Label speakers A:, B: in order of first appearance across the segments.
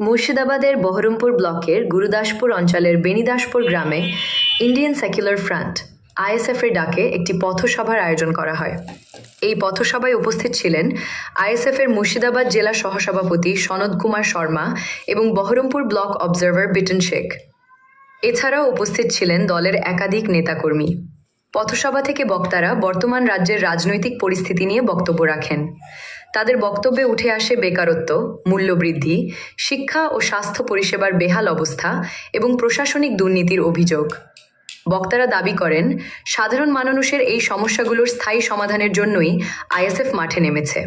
A: মুর্শিদাবাদের বহরমপুর ব্লকের গুরুদাসপুর অঞ্চলের বেনিদাসপুর গ্রামে ইন্ডিয়ান সেকুলার ফ্রন্ট আইএসএফের ডাকে একটি পথসভার আয়োজন করা হয়। এই পথসভায় উপস্থিত ছিলেন আইএসএফের মুর্শিদাবাদ জেলা সহসভাপতি সনদ কুমার শর্মা এবং Baharampur block observer Vuitton Sheikh. এছাড়াও উপস্থিত ছিলেন দলের একাধিক নেতাকর্মী। পথসভা থেকে বক্তারা বর্তমান রাজ্যের রাজনৈতিক পরিস্থিতি নিয়ে বক্তব্য রাখেন। তাদের বক্তব্যে উঠে আসে বেকারত্ব, মূল্যবৃদ্ধি, শিক্ষা ও স্বাস্থ্য পরিষেবার বেহাল অবস্থা এবং প্রশাসনিক দুর্নীতির অভিযোগ। বক্তারা দাবি করেন, সাধারণ মানুষের এই সমস্যাগুলোর স্থায়ী সমাধানের জন্যই আইএসএফ মাঠে নেমেছে।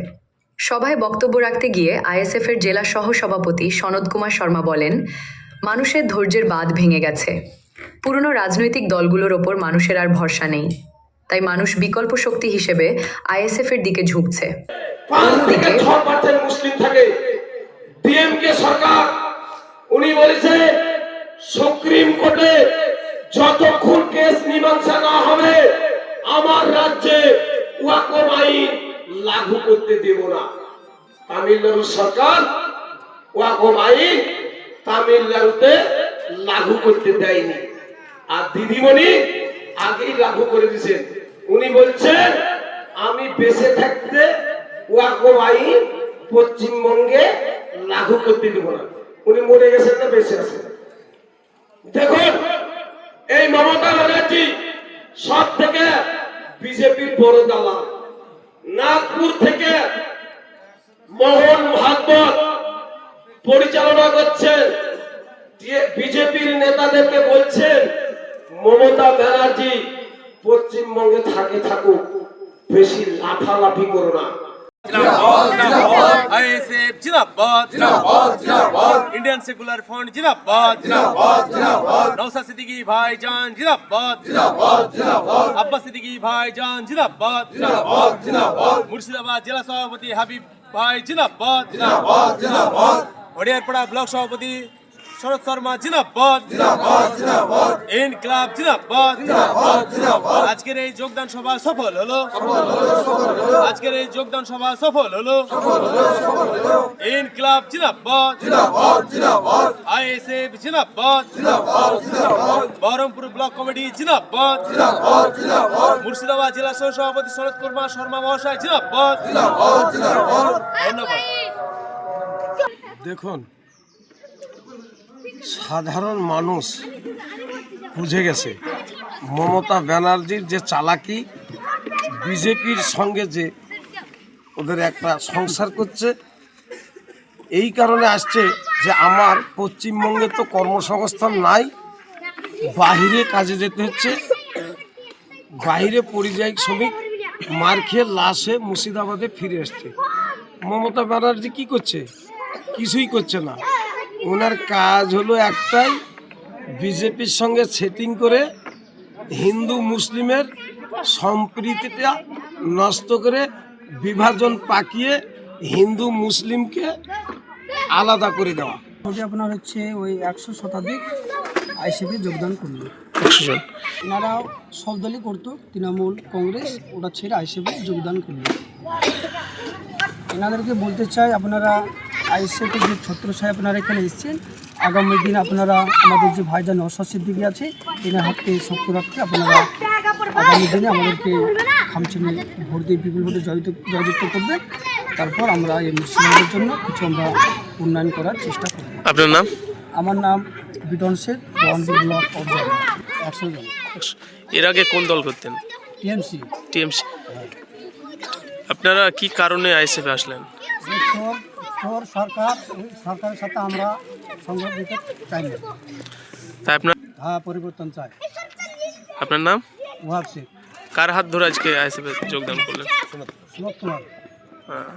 A: সভায় বক্তব্য রাখতে গিয়ে আইএসএফ এর জেলা সহ সভাপতি সনদ কুমার শর্মা বলেন, মানুষের ধৈর্যের বাঁধ ভেঙে গেছে। পুরনো রাজনৈতিক দলগুলোর ওপর মানুষের আর ভরসা নেই। তাই মানুষ বিকল্প শক্তি হিসেবে আইএসএফ এর দিকে ঝুঁকছে।
B: মুসলিম থাকে। ডিএমকে সরকার, উনি বলেছে, সুপ্রিম কোর্টে যতক্ষণ কেস মীমাংসা না হবে, আমার রাজ্যে আইন লাগু করতে দেব না। তামিলনাড়ু সরকার ওয়াকফ আইন তামিলনাড়ুতে লাগু করতে দেয়নি। আর দিদিমণি আগেই লাগু করে দিয়েছেন। উনি বলছেন, আমি বেঁচে থাকতে ওয়াকফ আইন পশ্চিমবঙ্গে লাগু করতে দেব না। উনি মরে গেছেন না, বেঁচে আছেন। দেখুন, এই মমতা ব্যানার্জি সব থেকে বিজেপির বড় দালাল। নাগপুর থেকে মোহন ভাগবত পরিচালনা করছেন। বিজেপির নেতাদেরকে বলছেন মমতা ব্যানার্জি পশ্চিমবঙ্গে থাকে থাকুক বেশি লাফালাফি করো না।
C: Indian secular front Naushad Siddiqui ভাইজান জিন্দাবাদ। আব্বাস সিদ্দিকী ভাইজান জিন্দাবাদ। মুর্শিদাবাদ জেলা সভাপতি হাবিব ভাই জিন্দাবাদ। হরিয়ারপাড়া ব্লক সভাপতি শরৎ শর্মা জিন্দাবাদ। ইনকলাব জিন্দাবাদ। আজকের এই যোগদান সভা সফল হলো। আজকের এই যোগদান সভা সফল হলো। ইনকলাব জিন্দাবাদ। আইএসএফ জিন্দাবাদ। বহরমপুর ব্লক কমিটি জিন্দাবাদ। মুর্শিদাবাদ জেলা সহ সভাপতি শরৎ কুমার শর্মা মহাশয় জিন্দাবাদ। ধন্যবাদ।
D: দেখুন সাধারণ মানুষ বুঝে গেছে। মমতা ব্যানার্জির যে চালাকি, বিজেপির সঙ্গে যে ওদের একটা সংসার করছে, এই কারণে আসছে যে আমার পশ্চিমবঙ্গে তো কর্মসংস্থান নাই, বাহিরে কাজে যেতে হচ্ছে বাইরে পরিযায়ী শ্রমিক মার খেয়ে লাশে মুর্শিদাবাদে ফিরে আসছে। মমতা ব্যানার্জি কি করছে? কিছুই করছে না। ওনার কাজ হলো একটাই বিজেপির সঙ্গে সেটিং করে হিন্দু মুসলিমের সম্প্রীতিটা নষ্ট করে বিভাজন পাকিয়ে হিন্দু মুসলিমকে আলাদা করে দেওয়া।
E: আপনার হচ্ছে ওই একশো শতাধিক আইসিপি যোগদান করল। এনারা সব দলই করতো তৃণমূল কংগ্রেস ওটা ছেড়ে আইসিপি যোগদান করল। এনাদেরকে বলতে চাই আপনারা আইসিপি যে ছত্রছায় আপনারা এখানে এসেছেন আগামী দিন আপনারা আমাদের যে ভাইজান অশ্বর সিদ্দিকি আছে এনার হাতকে শক্ত রাখতে আপনারা আগামী দিনে আমাদেরকে খামচিনে ভোট দিয়ে বিপুল ভোটে জয়যুক্ত করবেন। তারপর আমরা এই মুসলিমদের জন্য কিছু আমরা উন্নয়ন করার চেষ্টা করব।
F: আপনার নাম?
E: আমার নাম বিটন শেখ ব্লক একশো জন।
F: এর আগে কোন দল করতেন?
E: টিএমসি।
F: টিএমসি। আপনারা কি কারণে আইএসএফে আসলেন?
E: সরকার সরকারের সাথে আমরা সংযোগ দিতে চাই না।
F: তাই আপনার
E: হ্যাঁ পরিবর্তন চাই।
F: আপনার নাম?
E: ওয়াব শেখ
F: কার হাত ধরে আজকে আইএসএফে যোগদান করলেন?
E: সুমত কুমার।
F: হ্যাঁ